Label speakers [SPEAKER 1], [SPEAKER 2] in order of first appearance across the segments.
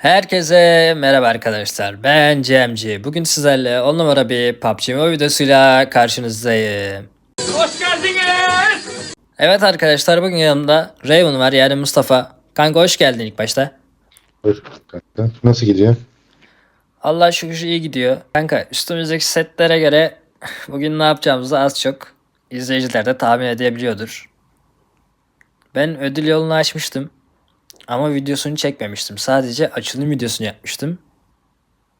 [SPEAKER 1] Herkese merhaba arkadaşlar. Ben CMC. Bugün sizlerle 10 numara bir PUBG Mobile videosuyla karşınızdayım.
[SPEAKER 2] Hoş geldiniz.
[SPEAKER 1] Evet arkadaşlar bugün yanımda Raven var yani Mustafa. Kanka hoş geldin ilk başta.
[SPEAKER 3] Buyur kanka. Nasıl gidiyor?
[SPEAKER 1] Allah şükür iyi gidiyor. Kanka üstümüzdeki setlere göre bugün ne yapacağımızı az çok izleyiciler de tahmin edebiliyordur. Ben ödül yolunu açmıştım. Ama videosunu çekmemiştim. Sadece açılım videosunu yapmıştım.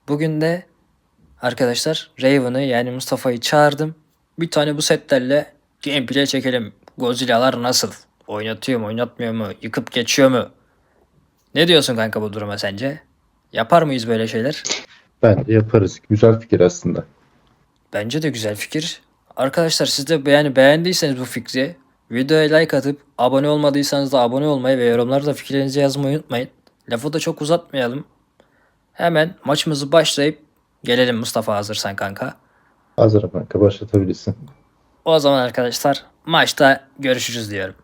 [SPEAKER 1] Bugün de arkadaşlar Raven'ı yani Mustafa'yı çağırdım. Bir tane bu setlerle gameplay çekelim. Godzilla'lar nasıl? Oynatıyor mu oynatmıyor mu? Yıkıp geçiyor mu? Ne diyorsun kanka bu duruma sence? Yapar mıyız böyle şeyler?
[SPEAKER 3] Bence yaparız. Güzel fikir aslında.
[SPEAKER 1] Bence de güzel fikir. Arkadaşlar siz de yani beğendiyseniz bu fikri videoya like atıp abone olmadıysanız da abone olmayı ve yorumlarda fikirlerinizi yazmayı unutmayın. Lafı da çok uzatmayalım. Hemen maçımızı başlayıp gelelim Mustafa hazırsan kanka.
[SPEAKER 3] Hazır kanka başlatabilirsin.
[SPEAKER 1] O zaman arkadaşlar maçta görüşürüz diyorum.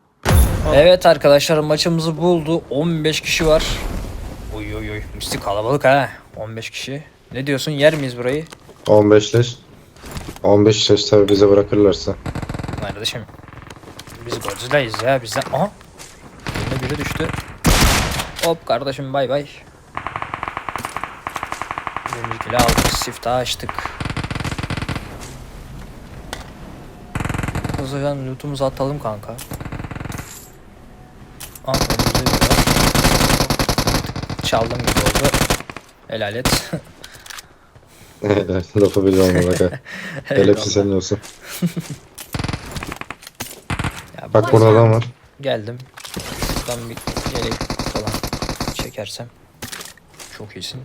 [SPEAKER 1] Evet arkadaşlar maçımızı buldu. 15 kişi var. Uy uy uy. Mistik kalabalık ha. 15 kişi. Ne diyorsun yer miyiz burayı?
[SPEAKER 3] 15 leş. 15 leş tabi bize bırakırlarsa.
[SPEAKER 1] Kardeşim. Biz Godzilla'yız ya bizden. Aha. Önüne biri düştü. Hop kardeşim bay bay. Birinci kilo aldık. Siftahı açtık. Hızlıca lootumuzu atalım kanka. Ah önümüzde bir var. Çaldım gibi oldu. Helal et.
[SPEAKER 3] Lafı bile olmadı
[SPEAKER 1] Eyvallah.
[SPEAKER 3] hepsi senin olsun. Bak burada adam var.
[SPEAKER 1] Geldim. Şuradan bir yelek falan çekersem çok iyisin.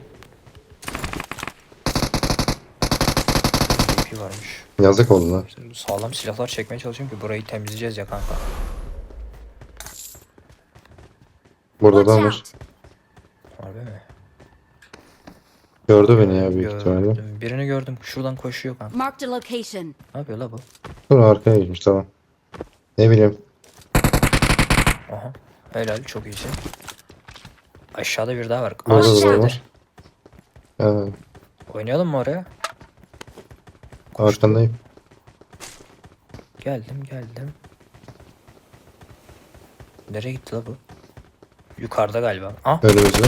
[SPEAKER 1] MP varmış.
[SPEAKER 3] Yazık oldu lan.
[SPEAKER 1] Şimdi sağlam silahlar çekmeye çalışıyorum ki burayı temizleyeceğiz ya kanka.
[SPEAKER 3] Burada adam var.
[SPEAKER 1] Harbi mi?
[SPEAKER 3] Gördü beni ya büyük ihtimalle.
[SPEAKER 1] Gördüm. Birini gördüm. Şuradan koşuyor kanka.
[SPEAKER 4] Marked a location.
[SPEAKER 1] Ne yapıyor la bu?
[SPEAKER 3] Dur arkaya geçmiş tamam. Ne bileyim.
[SPEAKER 1] Aha. Helal çok iyisin. Aşağıda bir daha var. Aa,
[SPEAKER 3] Burada da
[SPEAKER 1] sizde de.
[SPEAKER 3] var. Ha,
[SPEAKER 1] Oynayalım mı oraya?
[SPEAKER 3] arkandayım.
[SPEAKER 1] Geldim geldim. Nereye gitti la bu? Yukarıda galiba. Ah
[SPEAKER 3] Önümüzde.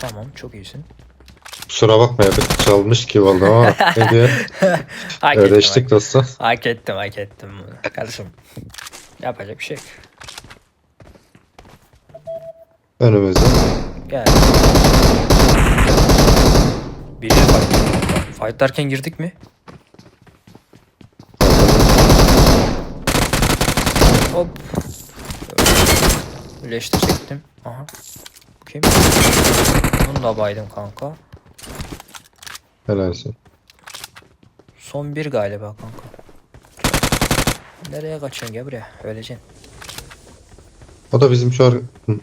[SPEAKER 1] tamam çok iyisin.
[SPEAKER 3] Kusura bakma ya bir çalmış ki vallahi ama ne diyor?
[SPEAKER 1] Hak ettim,
[SPEAKER 3] Ödeştik dostum.
[SPEAKER 1] hak, hak ettim hak ettim bunu. Kardeşim. Yapacak bir şey yok.
[SPEAKER 3] Önümüzde.
[SPEAKER 1] Gel. Biri fight. Fight derken girdik mi? Hop. Leşte çektim. Aha. Kim? Bunu da baydım kanka.
[SPEAKER 3] Helalsin.
[SPEAKER 1] Son bir galiba kanka. Nereye kaçıyorsun gel buraya. Öleceksin.
[SPEAKER 3] O da bizim şu ar... Hı.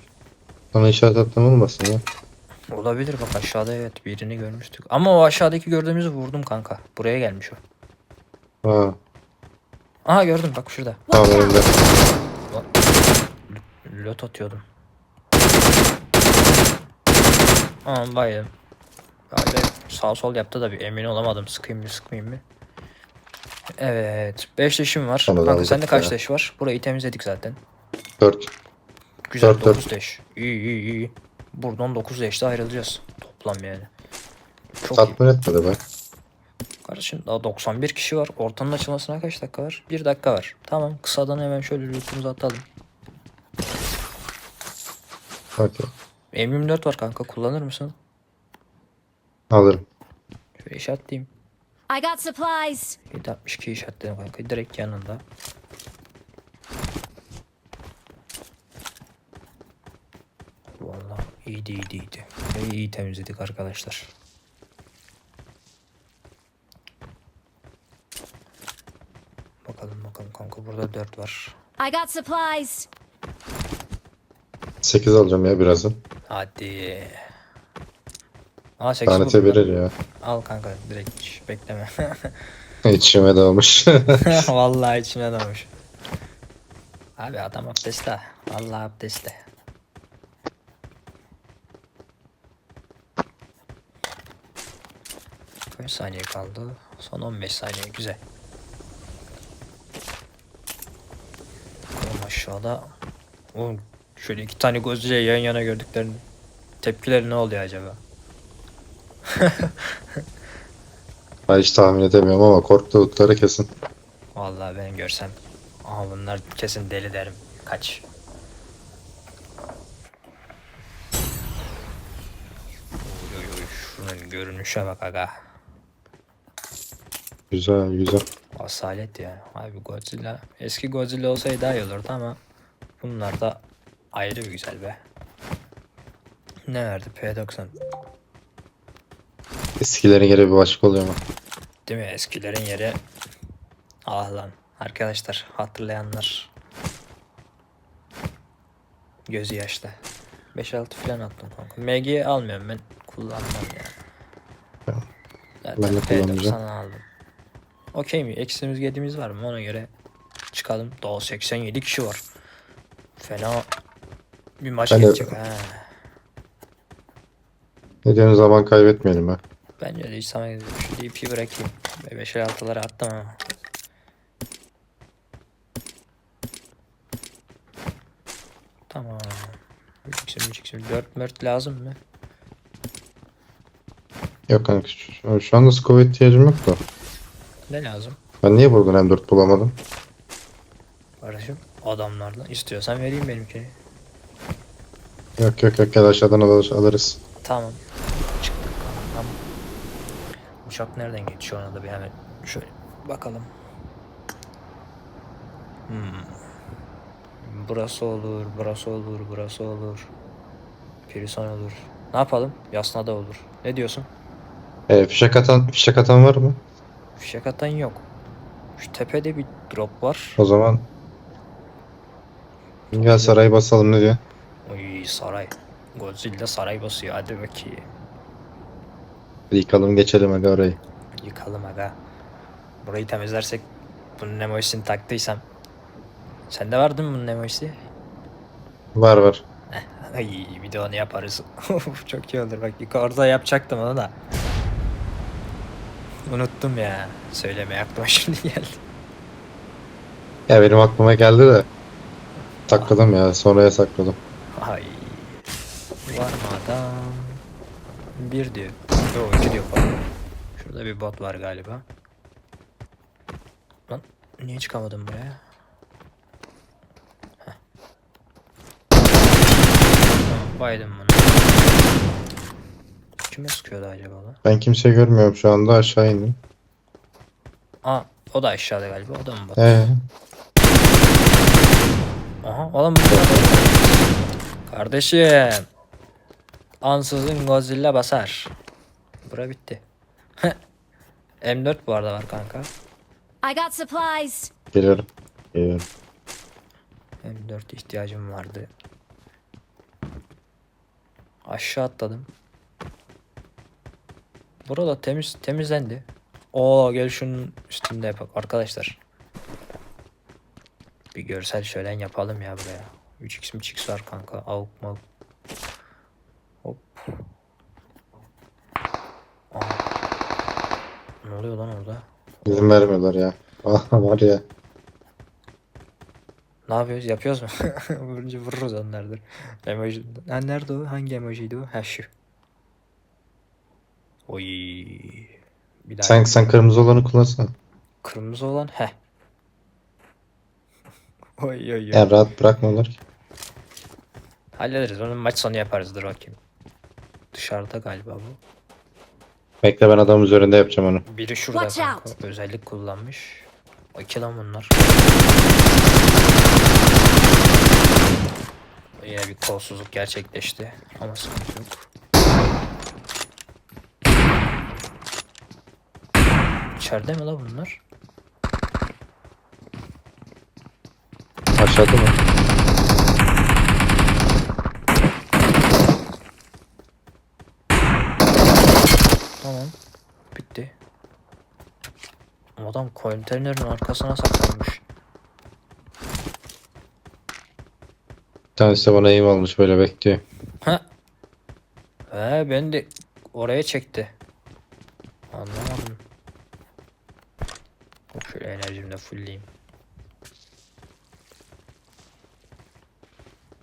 [SPEAKER 3] Bana işaret atmam olmasın ya.
[SPEAKER 1] Olabilir bak aşağıda evet birini görmüştük. Ama o aşağıdaki gördüğümüzü vurdum kanka. Buraya gelmiş o.
[SPEAKER 3] Ha,
[SPEAKER 1] Aha gördüm bak şurada.
[SPEAKER 3] tamam önümde.
[SPEAKER 1] Lot atıyordum. Aman bayım. Sağ sol yaptı da bir emin olamadım. Sıkayım mı sıkmayayım mı? Evet. 5 leşim var.
[SPEAKER 3] Da
[SPEAKER 1] Kanka sende kaç
[SPEAKER 3] ya.
[SPEAKER 1] var? Burayı temizledik zaten.
[SPEAKER 3] 4.
[SPEAKER 1] Güzel
[SPEAKER 3] Dört, dört.
[SPEAKER 1] 9 leş. İyi iyi iyi. Buradan 9 leşte ayrılacağız. Toplam yani. Çok iyi.
[SPEAKER 3] Tatmin etmedi be.
[SPEAKER 1] Kardeşim daha 91 kişi var. Ortanın açılmasına kaç dakika var? 1 dakika var. Tamam kısadan hemen şöyle lootumuzu atalım.
[SPEAKER 3] Okey.
[SPEAKER 1] M24 var kanka kullanır mısın?
[SPEAKER 3] Alırım.
[SPEAKER 1] Şöyle işaretleyeyim.
[SPEAKER 4] I got supplies.
[SPEAKER 1] 762 işaretledim kanka direkt yanında. Vallahi iyiydi iyiydi iyiydi. Ve iyi temizledik arkadaşlar. Bakalım bakalım kanka burada 4 var.
[SPEAKER 4] I got supplies.
[SPEAKER 3] 8 alacağım ya birazdan.
[SPEAKER 1] Hadi. Aa 8
[SPEAKER 3] Tanete verir ya.
[SPEAKER 1] Al kanka direkt hiç bekleme.
[SPEAKER 3] içime dalmış.
[SPEAKER 1] Vallahi içime dalmış. Abi adam abdestte. Vallahi abdestte. Kaç saniye kaldı? Son 15 saniye güzel. Bakalım aşağıda. Oğlum şöyle iki tane gözcüye yan yana gördüklerin tepkileri ne oluyor acaba?
[SPEAKER 3] Ben hiç tahmin edemiyorum ama korktukları kesin.
[SPEAKER 1] Vallahi ben görsem. Aha bunlar kesin deli derim. Kaç. Oy oy oy şunun görünüşe bak aga.
[SPEAKER 3] Güzel güzel.
[SPEAKER 1] Asalet ya. Abi Godzilla. Eski Godzilla olsaydı daha iyi olurdu ama bunlar da ayrı bir güzel be. Ne verdi? P90.
[SPEAKER 3] Eskilerin yeri bir başka oluyor ama.
[SPEAKER 1] Değil mi? Eskilerin yeri. Ah lan. Arkadaşlar hatırlayanlar. Gözü yaşta. 5-6 falan attım kanka. MG'yi almıyorum ben. Kullanmam ya. Zaten
[SPEAKER 3] Ben de kullanmayacağım.
[SPEAKER 1] P90 aldım. Okey mi? Eksimiz gedimiz var mı? Ona göre çıkalım. Daha 87 kişi var. Fena bir maç
[SPEAKER 3] Ben de-
[SPEAKER 1] geçecek ha.
[SPEAKER 3] Ne diyorsun zaman kaybetmeyelim ha.
[SPEAKER 1] Bence de hiç sana şu DP'yi bırakayım. 5'e 6'lara attım ama. Tamam. 3x'im 3x'im 4 mört lazım mı?
[SPEAKER 3] Yok kanka şu, şu anda scope ihtiyacım yok da.
[SPEAKER 1] Ne lazım?
[SPEAKER 3] Ben niye buradan M4 bulamadım?
[SPEAKER 1] Kardeşim adamlardan istiyorsan vereyim benimkini.
[SPEAKER 3] Yok yok yok gel aşağıdan alır, alırız.
[SPEAKER 1] Tamam. Uçak nereden geçiyor ona da bir hemen şöyle bakalım. Hmm. Burası olur, burası olur, burası olur. Pirison olur. Ne yapalım? Yasnada olur. Ne diyorsun?
[SPEAKER 3] E, fişek atan, fişek atan var mı?
[SPEAKER 1] Fişek atan yok. Şu tepede bir drop var.
[SPEAKER 3] O zaman gel sarayı basalım ne diyor?
[SPEAKER 1] Uy saray. Godzilla saray basıyor. Hadi bakayım.
[SPEAKER 3] Yıkalım geçelim hadi orayı.
[SPEAKER 1] Yıkalım aga. Burayı temizlersek bunun emojisini taktıysam. Sende var değil mi bunun emojisi?
[SPEAKER 3] Var var.
[SPEAKER 1] Ay bir de onu yaparız. Çok iyi olur bak yukarıda yapacaktım onu da. Unuttum ya. Söylemeye aklıma şimdi geldi.
[SPEAKER 3] Ya benim aklıma geldi de. Sakladım ya sonraya sakladım.
[SPEAKER 1] Ay. Var mı adam? Bir diyor. Yok iki diyor pardon. Şurada bir bot var galiba. Lan niye çıkamadım buraya? Heh. Tamam, baydım bunu. Kime sıkıyordu acaba lan?
[SPEAKER 3] Ben kimseyi görmüyorum şu anda aşağı indim.
[SPEAKER 1] Aa o da aşağıda galiba o da mı bot?
[SPEAKER 3] Ee,
[SPEAKER 1] Aha oğlum bu Kardeşim. Ansızın Godzilla basar. Bura bitti. M4 bu arada var kanka.
[SPEAKER 4] I got supplies.
[SPEAKER 3] geliyorum. Geliyorum.
[SPEAKER 1] M4 ihtiyacım vardı. Aşağı atladım. Burada temiz temizlendi. Oo gel şunun üstünde yapak arkadaşlar. Bir görsel şölen yapalım ya buraya. 3x mi x var kanka. Avuk mavuk. Hop. Ne oluyor lan orada?
[SPEAKER 3] İzin vermiyorlar ya. Var ya.
[SPEAKER 1] Ne yapıyoruz? Yapıyoruz mu? Vurunca vururuz onlardır. Emoji. Ha, nerede o? Hangi emojiydi o? Ha şu. Oy. Bir daha.
[SPEAKER 3] Sen, sen kırmızı olanı kullansana.
[SPEAKER 1] Kırmızı olan he. oy oy oy.
[SPEAKER 3] Yani rahat bırakmıyorlar ki.
[SPEAKER 1] Hallederiz. Onu maç sonu yaparız. Dur bakayım. Dışarıda galiba bu.
[SPEAKER 3] Bekle ben adamın üzerinde yapacağım onu.
[SPEAKER 1] Biri şurada
[SPEAKER 4] Watch
[SPEAKER 1] kanka. Özellik kullanmış. İki lan bunlar. Yine bir kolsuzluk gerçekleşti. Ama sıkıntı yok. İçeride mi la bunlar?
[SPEAKER 3] Aşağıda mı?
[SPEAKER 1] Tamam. Bitti. Adam konteynerin arkasına saklanmış.
[SPEAKER 3] Bir tanesi bana eğim almış böyle bekliyor.
[SPEAKER 1] Ha. He ben de oraya çekti. Anlamadım. Şöyle enerjimle fullleyeyim.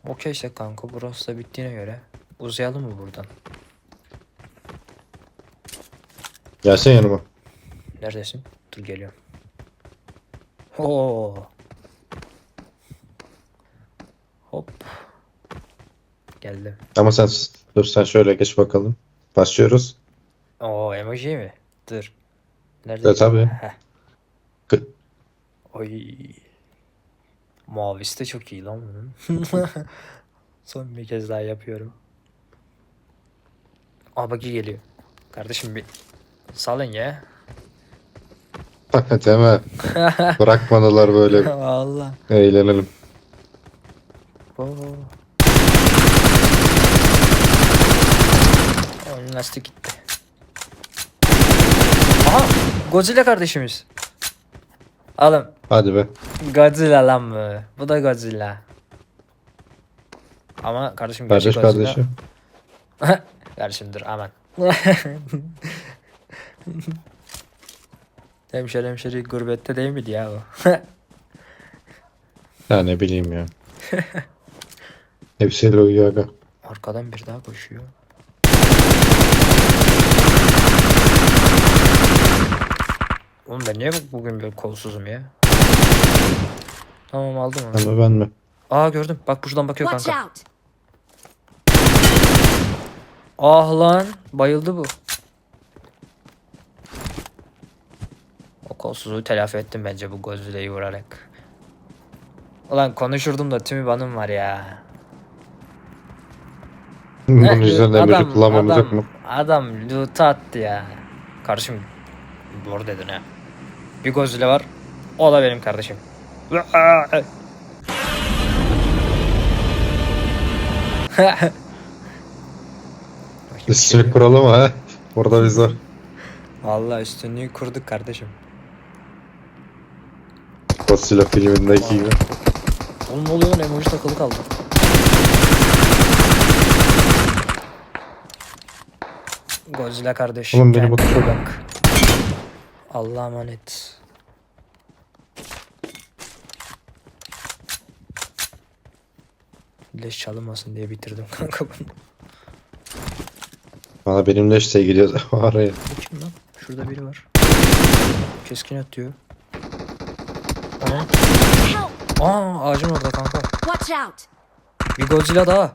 [SPEAKER 1] Okeyse kanka burası da bittiğine göre uzayalım mı buradan?
[SPEAKER 3] Gelsene yanıma.
[SPEAKER 1] Neredesin? Dur geliyorum. Oo. Hop. Geldim.
[SPEAKER 3] Ama sen dur sen şöyle geç bakalım. Başlıyoruz.
[SPEAKER 1] Oo emoji mi? Dur. Nerede?
[SPEAKER 3] E, tabii. Kı-
[SPEAKER 1] Oy. Mavisi de çok iyi lan bunun. Son bir kez daha yapıyorum. Aa bak iyi geliyor. Kardeşim bir salın ya.
[SPEAKER 3] Mi? Bırakmadılar böyle
[SPEAKER 1] Allah.
[SPEAKER 3] eğlenelim.
[SPEAKER 1] Oo. Oyun lastik gitti. Aha! Godzilla kardeşimiz. Alın.
[SPEAKER 3] Hadi be.
[SPEAKER 1] Godzilla lan bu. Bu da Godzilla. Ama kardeşim
[SPEAKER 3] Kardeş
[SPEAKER 1] Godzilla.
[SPEAKER 3] kardeşim.
[SPEAKER 1] kardeşim dur aman. hemşeri hemşeri gurbette değil miydi ya o?
[SPEAKER 3] Ya ne bileyim ya. Hepsiyle uyuyor aga.
[SPEAKER 1] Arkadan bir daha koşuyor. Oğlum ben niye bu- bugün böyle kolsuzum ya? Tamam aldım onu.
[SPEAKER 3] Ama ben mi?
[SPEAKER 1] Aa gördüm. Bak buradan bakıyor
[SPEAKER 4] Watch
[SPEAKER 1] kanka.
[SPEAKER 4] out!
[SPEAKER 1] Ah lan bayıldı bu. O kolsuzluğu telafi ettim bence bu Godzilla'yı vurarak. Ulan konuşurdum da tümü banım var ya.
[SPEAKER 3] Bunun yüzünden
[SPEAKER 1] Adam-
[SPEAKER 3] emoji kullanmamız
[SPEAKER 1] adam-
[SPEAKER 3] yok mu?
[SPEAKER 1] Adam loot attı ya. Kardeşim doğru dedin ha. Bir Godzilla var. O da benim kardeşim.
[SPEAKER 3] Üstünlük kuralım ha. Burada biz var.
[SPEAKER 1] Vallahi üstünlüğü kurduk kardeşim.
[SPEAKER 3] Godzilla filmindeki gibi.
[SPEAKER 1] Oğlum ne oluyor lan emoji takılı kaldı. Godzilla kardeş.
[SPEAKER 3] Oğlum beni
[SPEAKER 1] kendine
[SPEAKER 3] tarafa-
[SPEAKER 1] bak. Allah'a emanet. Leş çalınmasın diye bitirdim kanka bunu.
[SPEAKER 3] Valla benimle işte gidiyor araya.
[SPEAKER 1] Kim lan? Şurada biri var. Keskin atıyor.
[SPEAKER 4] Help!
[SPEAKER 1] Aa ağacın orada kanka.
[SPEAKER 4] Watch out!
[SPEAKER 1] Bir Godzilla daha.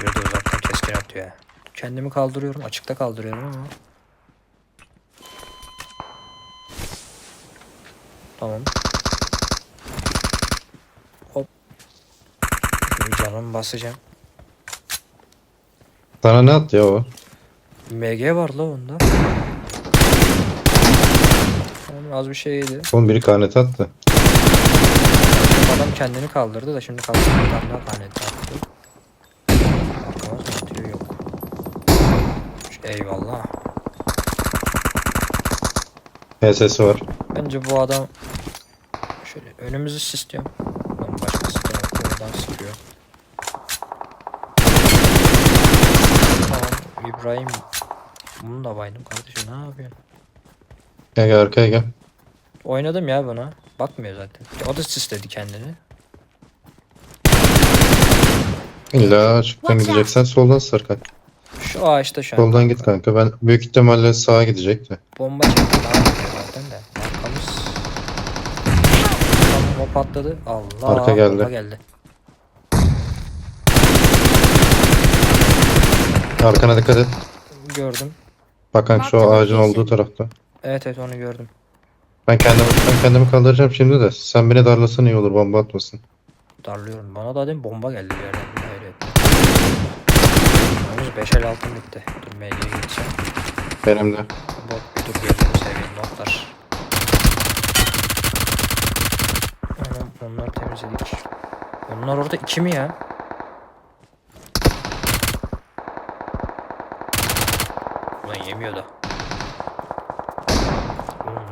[SPEAKER 1] De uzaktan keskin atıyor ya. Kendimi kaldırıyorum. Açıkta kaldırıyorum ama. Tamam. Hop. Bir canımı basacağım.
[SPEAKER 3] Sana ne attı ya o?
[SPEAKER 1] MG var la onda. Tamam, az bir şey yedi.
[SPEAKER 3] Oğlum biri karnet attı.
[SPEAKER 1] Adam kendini kaldırdı da şimdi kaldırdı. Adam daha kaneti attı. Ama satıyor yok. Eyvallah.
[SPEAKER 3] HS'si var.
[SPEAKER 1] Bence bu adam şöyle önümüzü sisliyorum. Lan başkası tarafından sıkıyor. Tamam İbrahim bunu da baydım kardeşim ne yapıyorsun?
[SPEAKER 3] Gel gel arkaya gel.
[SPEAKER 1] Oynadım ya buna. Bakmıyor zaten. O da sisledi kendini.
[SPEAKER 3] İlla
[SPEAKER 4] out.
[SPEAKER 3] gideceksen soldan sar kanka.
[SPEAKER 1] Şu ağaçta şu an.
[SPEAKER 3] Soldan git kanka. Ben büyük ihtimalle sağa gidecek de.
[SPEAKER 1] Bomba çekti zaten de. Arkamız. O patladı. Allah.
[SPEAKER 3] Arka geldi.
[SPEAKER 1] bomba geldi.
[SPEAKER 3] Arkana dikkat et.
[SPEAKER 1] Gördüm.
[SPEAKER 3] Bak kanka şu ağacın olduğu tarafta.
[SPEAKER 1] Evet evet onu gördüm.
[SPEAKER 3] Ben kendimi, ben kendimi kaldıracağım şimdi de. Sen beni darlasan iyi olur bomba atmasın.
[SPEAKER 1] Darlıyorum. Bana da dedim bomba geldi bir yerden. Hayret. Henüz 5 el altın bitti. Dur MG'ye geçeceğim.
[SPEAKER 3] Benim de.
[SPEAKER 1] Bot dur gözünü seveyim notlar. Anam onlar temizledik. Onlar orada iki mi ya? Ulan yemiyor da.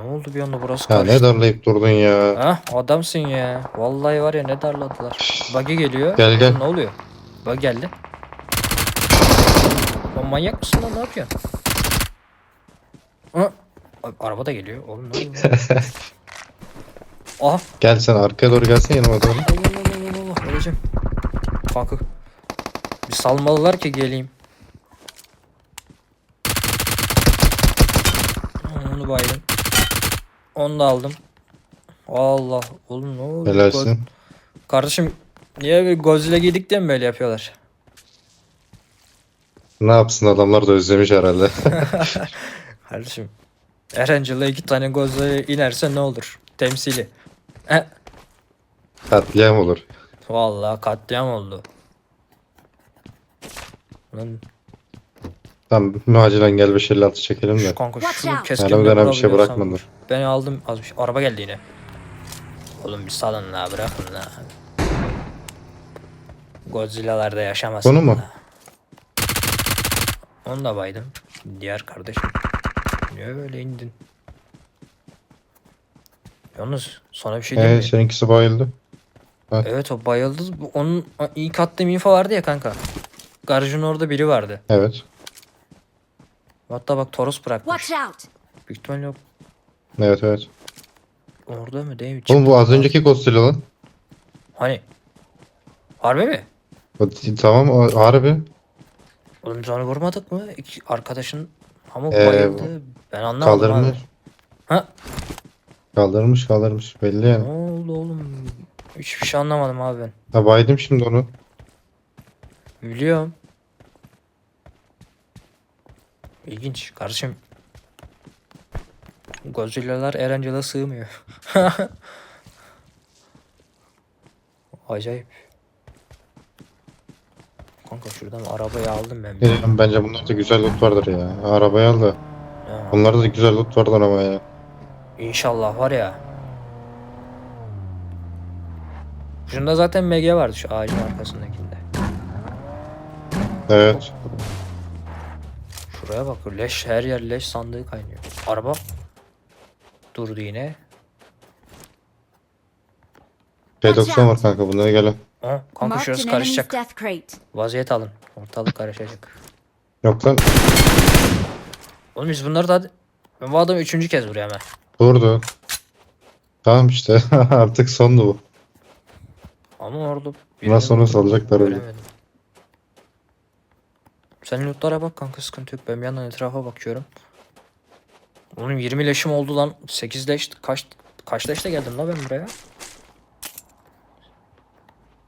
[SPEAKER 1] Ne oldu bir anda burası
[SPEAKER 3] Ya
[SPEAKER 1] karıştı.
[SPEAKER 3] ne darlayıp durdun ya.
[SPEAKER 1] Hah adamsın ya. Vallahi var ya ne darladılar. Buggy geliyor.
[SPEAKER 3] Gel, gel.
[SPEAKER 1] Oğlum Ne oluyor? Buggy geldi. Lan manyak mısın lan ne yapıyorsun? Ha? Araba da geliyor. Oğlum ne oluyor? Aha.
[SPEAKER 3] Gel sen arkaya doğru gelsin yanıma doğru.
[SPEAKER 1] Allah Allah Allah Allah Allah. Öleceğim. Kanka. Bir salmalılar ki geleyim. Onu baydım. Onu da aldım. Allah. Oğlum ne oldu?
[SPEAKER 3] Helalsin.
[SPEAKER 1] Kardeşim niye bir Godzilla giydik diye mi böyle yapıyorlar?
[SPEAKER 3] Ne yapsın adamlar da özlemiş herhalde.
[SPEAKER 1] Kardeşim. Erencil'e iki tane Godzilla inerse ne olur? Temsili. Eh,
[SPEAKER 3] Katliam olur.
[SPEAKER 1] vallahi katliam oldu. Lan
[SPEAKER 3] Tamam acilen gel 556 çekelim de.
[SPEAKER 1] şu kanka
[SPEAKER 4] Watch
[SPEAKER 1] şu
[SPEAKER 4] out.
[SPEAKER 1] keskinle
[SPEAKER 3] Elimden bir şey
[SPEAKER 1] vurabiliyorsam
[SPEAKER 3] bırakmadı.
[SPEAKER 1] Beni aldım az bir şey. Araba geldi yine. Oğlum bir salın la bırakın la. Godzilla'larda yaşamasın.
[SPEAKER 3] Bunu mu?
[SPEAKER 1] la. Onu da baydım. Diğer kardeşim. Niye öyle indin? Yalnız sana bir şey diyeyim
[SPEAKER 3] Ee,
[SPEAKER 1] mi?
[SPEAKER 3] seninkisi bayıldı.
[SPEAKER 1] Evet o bayıldı. Bu- Onun ilk attığım info vardı ya kanka. Garajın orada biri vardı.
[SPEAKER 3] Evet.
[SPEAKER 1] Hatta bak Toros bırakmış.
[SPEAKER 4] Watch out!
[SPEAKER 1] Büyük ihtimalle.
[SPEAKER 3] Evet evet.
[SPEAKER 1] Orada mı değil mi?
[SPEAKER 3] Oğlum bu az önceki Godzilla lan.
[SPEAKER 1] Hani? Harbi mi?
[SPEAKER 3] Tamam o harbi.
[SPEAKER 1] Oğlum onu vurmadık mı? İki arkadaşın ama
[SPEAKER 3] Ee,
[SPEAKER 1] bayıldı. Ben anlamadım
[SPEAKER 3] Kaldırmış.
[SPEAKER 1] abi. Ha?
[SPEAKER 3] Kaldırmış kaldırmış belli
[SPEAKER 1] Ne
[SPEAKER 3] yani.
[SPEAKER 1] oldu oğlum? Hiçbir şey anlamadım abi ben.
[SPEAKER 3] Ha baydım şimdi onu.
[SPEAKER 1] Biliyorum. İlginç kardeşim. Godzilla'lar Erencil'e sığmıyor. Acayip. Kanka şuradan arabayı aldım ben. bir.
[SPEAKER 3] Dedim, Bence bunlarda güzel loot vardır ya. Arabayı al da.
[SPEAKER 1] Ya,
[SPEAKER 3] Bunlarda da güzel loot vardır ama ya.
[SPEAKER 1] İnşallah var ya. Şunda zaten MG vardı şu ağacın arkasındakinde.
[SPEAKER 3] Evet.
[SPEAKER 1] Şuraya bak leş her yer leş sandığı kaynıyor. Araba durdu yine.
[SPEAKER 3] P90 var kanka bunlara gelin.
[SPEAKER 1] Ha, kanka şurası karışacak. Vaziyet alın. Ortalık karışacak.
[SPEAKER 3] Yok lan.
[SPEAKER 1] Oğlum biz bunları da ben bu adamı üçüncü kez vuruyorum hemen.
[SPEAKER 3] Durdu. Tamam işte artık sondu bu.
[SPEAKER 1] Ama orada
[SPEAKER 3] Bundan sonra salacaklar öyle.
[SPEAKER 1] Sen lootlara bak kanka sıkıntı yok. Ben bir yandan etrafa bakıyorum. Oğlum 20 leşim oldu lan. 8 leş kaç kaç leşle geldim lan ben buraya?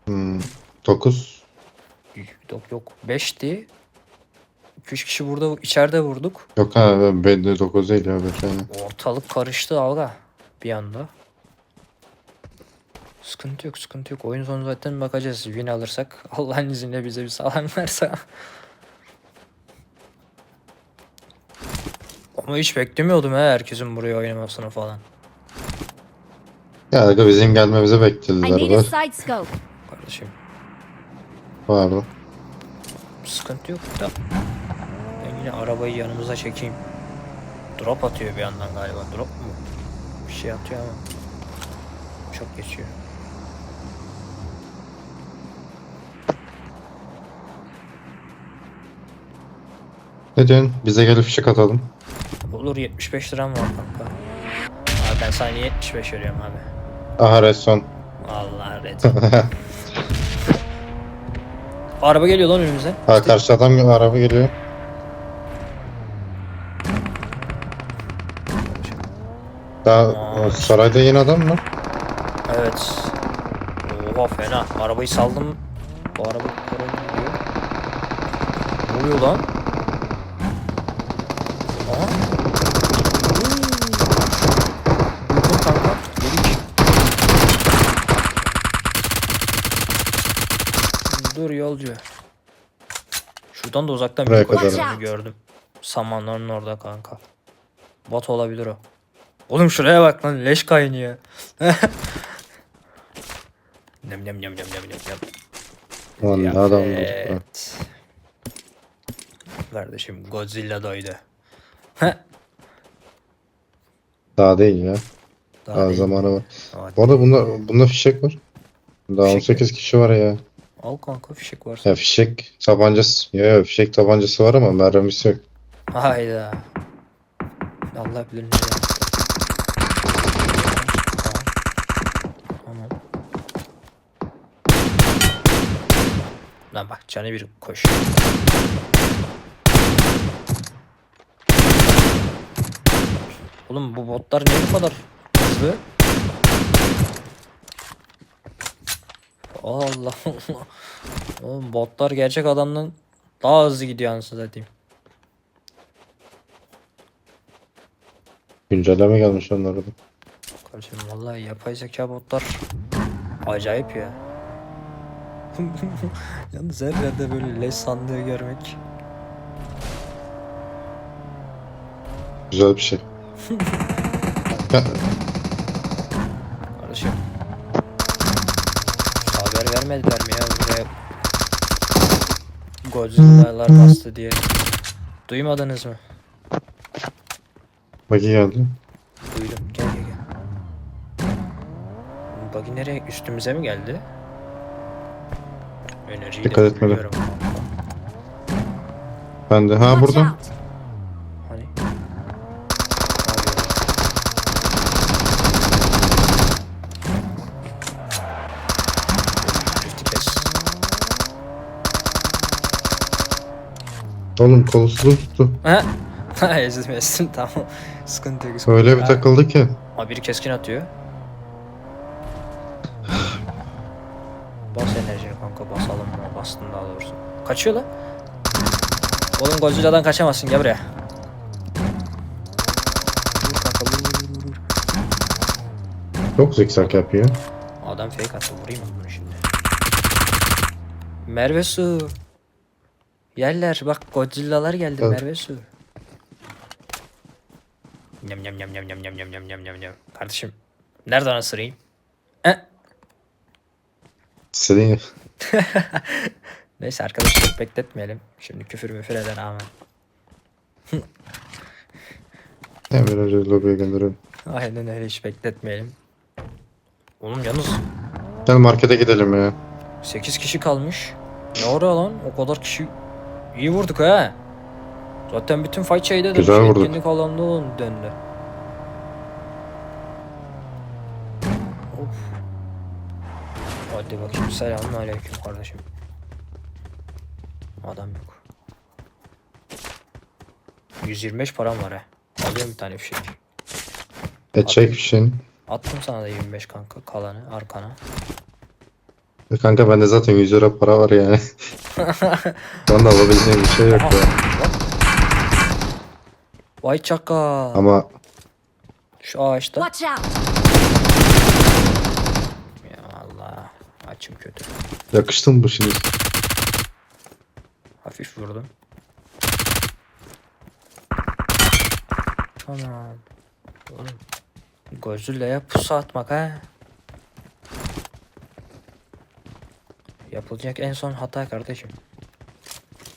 [SPEAKER 3] Hmm. 9.
[SPEAKER 1] Yok yok 5'ti. 2-3 kişi burada içeride vurduk.
[SPEAKER 3] Yok ha ben de 9 değil yani.
[SPEAKER 1] Ortalık karıştı alga bir anda. Sıkıntı yok sıkıntı yok. Oyun sonu zaten bakacağız. Win alırsak Allah'ın izniyle bize bir sağlam verse. Ama hiç beklemiyordum he herkesin buraya oynamasını falan.
[SPEAKER 3] Ya aga bizim gelmemize
[SPEAKER 4] I
[SPEAKER 3] beklediler
[SPEAKER 4] need a
[SPEAKER 3] var.
[SPEAKER 4] side scope.
[SPEAKER 1] Kardeşim
[SPEAKER 3] Vardı.
[SPEAKER 1] sıkıntı yok da. Ben yine arabayı yanımıza çekeyim. Drop atıyor bir yandan galiba. Drop mu? Bir şey atıyor ama. Çok geçiyor.
[SPEAKER 3] Ne diyorsun? Bize gelip fişek atalım.
[SPEAKER 1] Olur 75 liram var kanka. Abi ben sana niye 75 veriyorum abi.
[SPEAKER 3] Aha reson.
[SPEAKER 1] Allah red. Araba geliyor lan önümüze.
[SPEAKER 3] Ha karşı adam araba geliyor. Daha
[SPEAKER 1] Aa.
[SPEAKER 3] sarayda yeni adam mı?
[SPEAKER 1] Evet. Oha fena. Arabayı saldım. Bu araba. Ne oluyor lan? Aha. Buldum kanka. Dedik. Dur yolcu. Şuradan da uzaktan
[SPEAKER 3] Buraya
[SPEAKER 1] bir
[SPEAKER 3] kadar.
[SPEAKER 1] koşuyor gördüm. Samanların orada kanka. Bat olabilir o. Oğlum şuraya bak lan leş kaynıyor. Nem nem nem nem nem nem nem.
[SPEAKER 3] Lan ne adam
[SPEAKER 1] evet. Kardeşim Godzilla doydu.
[SPEAKER 3] Daha değil ya.
[SPEAKER 1] Daha
[SPEAKER 3] Daha
[SPEAKER 1] değil.
[SPEAKER 3] zamanı var.
[SPEAKER 1] Evet.
[SPEAKER 3] Bu arada bunda, bunda fişek var. Daha
[SPEAKER 1] Fişek
[SPEAKER 3] 18 kişi var ya.
[SPEAKER 1] Al kanka fişek varsa.
[SPEAKER 3] Ya fişek tabancası. Ya ya fişek tabancası var ama mermisi yok.
[SPEAKER 1] Hayda. Allah bilir attı. Tamam. Lan bak canı bir koş. Oğlum bu botlar niye bu kadar hızlı? Allah Allah. Oğlum botlar gerçek adamdan daha hızlı gidiyor anasını satayım.
[SPEAKER 3] Güncelleme gelmiş onlara da.
[SPEAKER 1] Kardeşim vallahi yapay zeka botlar acayip ya. Yalnız her yerde böyle leş sandığı görmek.
[SPEAKER 3] Güzel bir şey.
[SPEAKER 1] Kardeşim. Vermediler mi ya buraya Godzilla'lar bastı diye. Duymadınız mı?
[SPEAKER 3] Bagi geldi.
[SPEAKER 1] Duydum. Gel gel gel. Buggy nereye? Üstümüze mi geldi? Enerjiyi
[SPEAKER 3] Dikkat
[SPEAKER 1] de buluyorum.
[SPEAKER 3] Ben de. Ha burada.
[SPEAKER 4] out!
[SPEAKER 1] Hani? Drift'i kes.
[SPEAKER 3] Oğlum kolsuzluğu tuttu.
[SPEAKER 1] Ha? Ha ezdim ezdim tamam. Sıkıntı yok. sıkıntı
[SPEAKER 3] Öyle bir takıldı ki.
[SPEAKER 1] Ha biri keskin atıyor. Bas enerjini kanka basalım mı? Bastın daha doğrusu. Kaçıyor lan. Oğlum Godzilla'dan kaçamazsın gel buraya.
[SPEAKER 3] Çok zikzak yapıyor.
[SPEAKER 1] Adam fake attı vurayım mı bunu şimdi? Merve su. Yerler bak Godzilla'lar geldi
[SPEAKER 3] Evet.
[SPEAKER 1] Merve su. Nyam nyam nyam nyam nyam nyam nyam nyam nyam nyam nyam. Kardeşim nereden ısırayım? Eh.
[SPEAKER 3] Ya.
[SPEAKER 1] Neyse arkadaşlar bekletmeyelim. Şimdi küfür müfür eder ama.
[SPEAKER 3] Hemen önce lobiye gönderiyorum.
[SPEAKER 1] Aynen öyle hiç bekletmeyelim. Oğlum yalnız
[SPEAKER 3] Gel markete gidelim ya.
[SPEAKER 1] 8 kişi kalmış. Ne ora lan? O kadar kişi iyi vurduk ha. Zaten bütün fight şeyde dönmüş.
[SPEAKER 3] Güzel vurduk.
[SPEAKER 1] Etkinlik alanda olan döndü. Of. Hadi bakayım selamun aleyküm kardeşim. Adam yok. 125 param var ha. Alıyorum bir tane fişek.
[SPEAKER 3] E çek fişini.
[SPEAKER 1] Attım sana da 25 kanka kalanı arkana.
[SPEAKER 3] Kanka bende zaten 100 lira para var yani. Bana alabileceğim bir şey yok ya.
[SPEAKER 1] Vay çaka.
[SPEAKER 3] Ama
[SPEAKER 1] Şu ağaçta.
[SPEAKER 4] Watch out!
[SPEAKER 1] Ya Allah. Açım kötü.
[SPEAKER 3] yakıştı mı bu şimdi?
[SPEAKER 1] Hafif vurdum. Tamam. Oğlum. Godzilla'ya pusu atmak ha. Yapılacak en son hata kardeşim.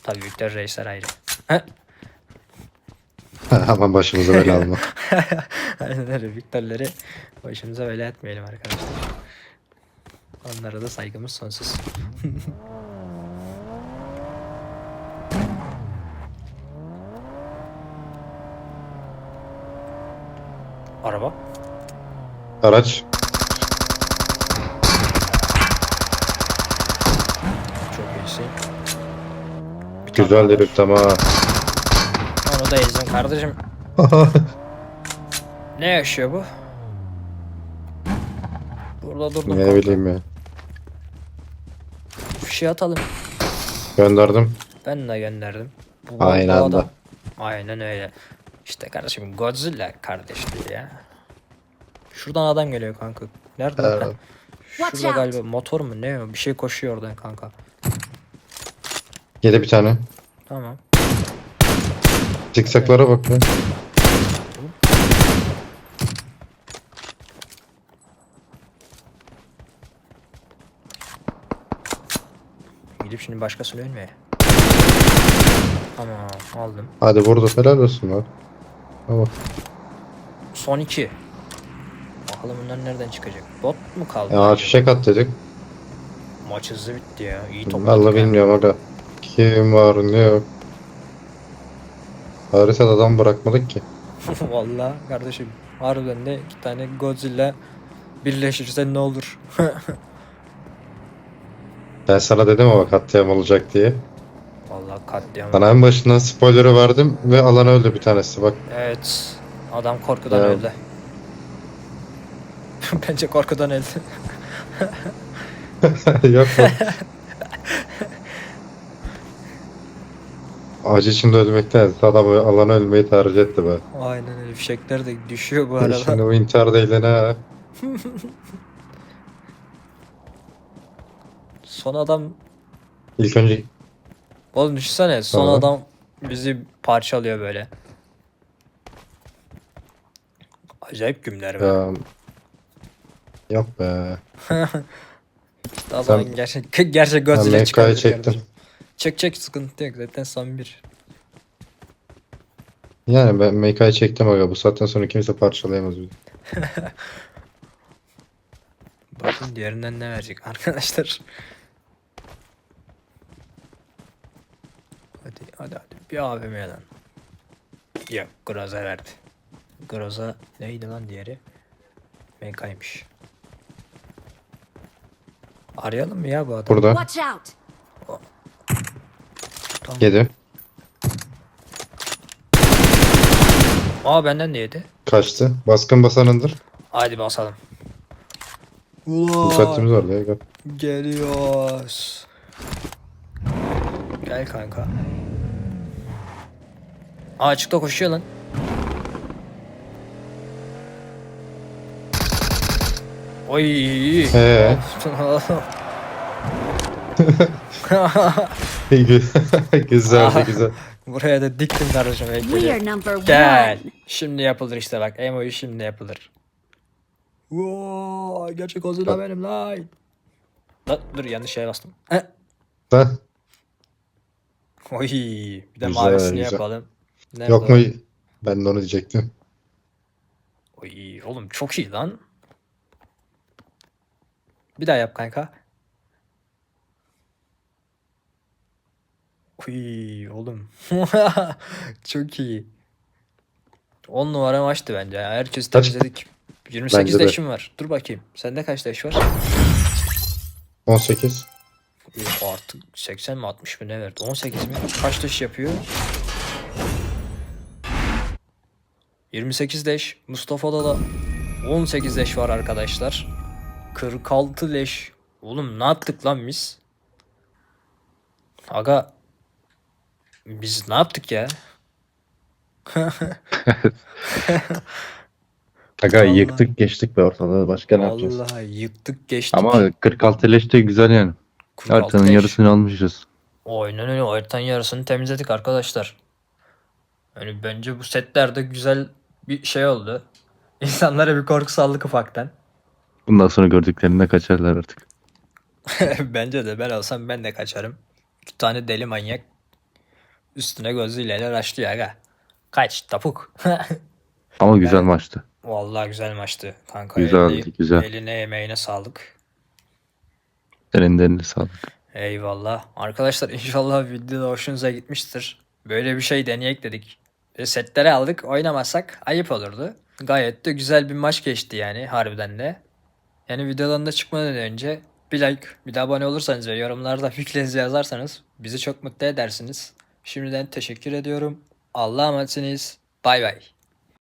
[SPEAKER 1] Tabii Victor Reisler ayrı. Heh.
[SPEAKER 3] Aman başımıza bela alma.
[SPEAKER 1] Aynen öyle Victor'ları başımıza bela etmeyelim arkadaşlar. Onlara da saygımız sonsuz. Araba.
[SPEAKER 3] Araç.
[SPEAKER 1] Tane
[SPEAKER 3] Güzel herif tamam.
[SPEAKER 1] Onu da ezdim kardeşim. Ne yaşıyor bu? Burada durdum.
[SPEAKER 3] ne bileyim ya.
[SPEAKER 1] Fişi atalım.
[SPEAKER 3] Gönderdim.
[SPEAKER 1] Ben de gönderdim. Bu,
[SPEAKER 3] Aynı
[SPEAKER 1] bu
[SPEAKER 3] anda.
[SPEAKER 1] adam- Aynen öyle. İşte kardeşim Godzilla kardeşliği ya. Şuradan adam geliyor kanka. Nerede?
[SPEAKER 3] Evet.
[SPEAKER 4] Watch
[SPEAKER 1] Şurada
[SPEAKER 4] out.
[SPEAKER 1] galiba motor mu ne o? Bir şey koşuyor oradan kanka.
[SPEAKER 3] Yedi bir tane.
[SPEAKER 1] Tamam.
[SPEAKER 3] Zikzaklara bak ya.
[SPEAKER 1] Gidip şimdi başkasını ölmeye. Tamam aldım.
[SPEAKER 3] Hadi vurdu helal olsun lan. Tamam.
[SPEAKER 1] Son iki. Bakalım bunlar nereden çıkacak? Bot mu kaldı?
[SPEAKER 3] Ya fişek at dedik.
[SPEAKER 1] Maç hızlı bitti ya. İyi topladık.
[SPEAKER 3] Vallahi bilmiyorum aga. Kim var ne yok. Haritada adam bırakmadık ki.
[SPEAKER 1] Vallahi kardeşim harbiden de iki tane Godzilla birleşirse ne olur?
[SPEAKER 3] Ben sana dedim ama katliam olacak diye.
[SPEAKER 1] Vallahi katliam.
[SPEAKER 3] Sana en başından spoiler'ı verdim ve alan öldü bir tanesi bak.
[SPEAKER 1] Evet. Adam korkudan
[SPEAKER 3] Evet.
[SPEAKER 1] öldü. Bence korkudan öldü.
[SPEAKER 3] Yok mu? Acı içinde ölmekten adam alana ölmeyi tercih etti be.
[SPEAKER 1] Aynen öyle. Fişekler de düşüyor bu arada.
[SPEAKER 3] Şimdi o intihar değil de ne?
[SPEAKER 1] Son adam
[SPEAKER 3] İlk önce
[SPEAKER 1] Oğlum düşünsene son
[SPEAKER 3] Tamam.
[SPEAKER 1] adam bizi parçalıyor böyle. Acayip gümler be.
[SPEAKER 3] ya... Yok be.
[SPEAKER 1] O zaman gerçek gerçek
[SPEAKER 3] MK'yı
[SPEAKER 1] çıkabilir
[SPEAKER 3] çektim.
[SPEAKER 1] kardeşim. Çek çek sıkıntı yok zaten son bir.
[SPEAKER 3] Yani ben MK'yı çektim aga bu saatten sonra kimse parçalayamaz bizi.
[SPEAKER 1] Bakın diğerinden ne verecek arkadaşlar. Hadi hadi hadi bir AVM lan. Yok Groza verdi. Groza neydi lan diğeri? MK'ymış. Arayalım mı ya bu adamı?
[SPEAKER 3] Burada
[SPEAKER 4] Watch out!
[SPEAKER 1] Tamam.
[SPEAKER 3] yedi.
[SPEAKER 1] Aa benden de yedi.
[SPEAKER 3] Kaçtı. Baskın basanındır.
[SPEAKER 1] Hadi basalım.
[SPEAKER 3] Dikkatimiz var ya. gel.
[SPEAKER 1] Geliyoruz. Gel kanka. Aa açıkta koşuyor lan. Oy.
[SPEAKER 3] Ee? güzel.
[SPEAKER 1] Buraya da diktim kardeşim
[SPEAKER 4] We
[SPEAKER 1] heykeli.
[SPEAKER 4] are number
[SPEAKER 1] Gel.
[SPEAKER 4] one.
[SPEAKER 1] Şimdi yapılır işte bak. Emo'yu şimdi yapılır. Voo, gerçek Godzilla benim lan. Lan dur yanlış şeye bastım.
[SPEAKER 3] Da,
[SPEAKER 1] Oy, bir de
[SPEAKER 3] Güzel,
[SPEAKER 1] mavisini
[SPEAKER 3] güzel.
[SPEAKER 1] yapalım. Nerede
[SPEAKER 3] yok mu? Ben de onu diyecektim.
[SPEAKER 1] Oy, oğlum çok iyi lan. Bir daha yap kanka. Oy, oğlum. çok iyi. 10 numara maçtı bence. ya. Herkes
[SPEAKER 3] Kaç?
[SPEAKER 1] temizledik. 28
[SPEAKER 3] Bence de.
[SPEAKER 1] var. Dur bakayım. Sende kaç leş var?
[SPEAKER 3] 18.
[SPEAKER 1] Yok artık 80 mi 60 mı ne verdi? 18 mi? Kaç leş yapıyor? 28 leş. Mustafa'da da 18 leş var arkadaşlar. 46 leş. Oğlum ne yaptık lan biz? Aga biz ne yaptık ya?
[SPEAKER 5] Aga
[SPEAKER 1] Vallahi.
[SPEAKER 5] yıktık geçtik be ortalığı başka ne yapacağız?
[SPEAKER 1] Vallahi yıktık geçtik.
[SPEAKER 5] Ama 46 leş de güzel yani.
[SPEAKER 1] 46
[SPEAKER 5] Haritanın
[SPEAKER 1] leş.
[SPEAKER 5] yarısını almışız.
[SPEAKER 1] Aynen öyle. Haritanın yarısını temizledik arkadaşlar. Yani bence bu setlerde güzel bir şey oldu. İnsanlara bir korku saldık ufaktan.
[SPEAKER 5] Bundan sonra gördüklerinde kaçarlar artık.
[SPEAKER 1] bence de ben olsam ben de kaçarım. Bir tane deli manyak üstüne gözüyle raşlıyor aga. Kaç tapuk.
[SPEAKER 5] Ama güzel maçtı.
[SPEAKER 1] Vallahi güzel maçtı kanka.
[SPEAKER 5] Güzeldi,
[SPEAKER 1] Eline-
[SPEAKER 5] güzel.
[SPEAKER 1] Eline emeğine sağlık.
[SPEAKER 5] Senin de eline sağlık.
[SPEAKER 1] Eyvallah. Arkadaşlar inşallah video da hoşunuza gitmiştir. Böyle bir şey deneyek dedik. Böyle setleri aldık oynamazsak ayıp olurdu. Gayet de güzel bir maç geçti yani harbiden de. Yani videodan da çıkmadan önce bir like, bir de abone olursanız ve yorumlarda fikrinizi yazarsanız bizi çok mutlu edersiniz. Şimdiden teşekkür ediyorum. Allah'a emanetsiniz. Bay bay.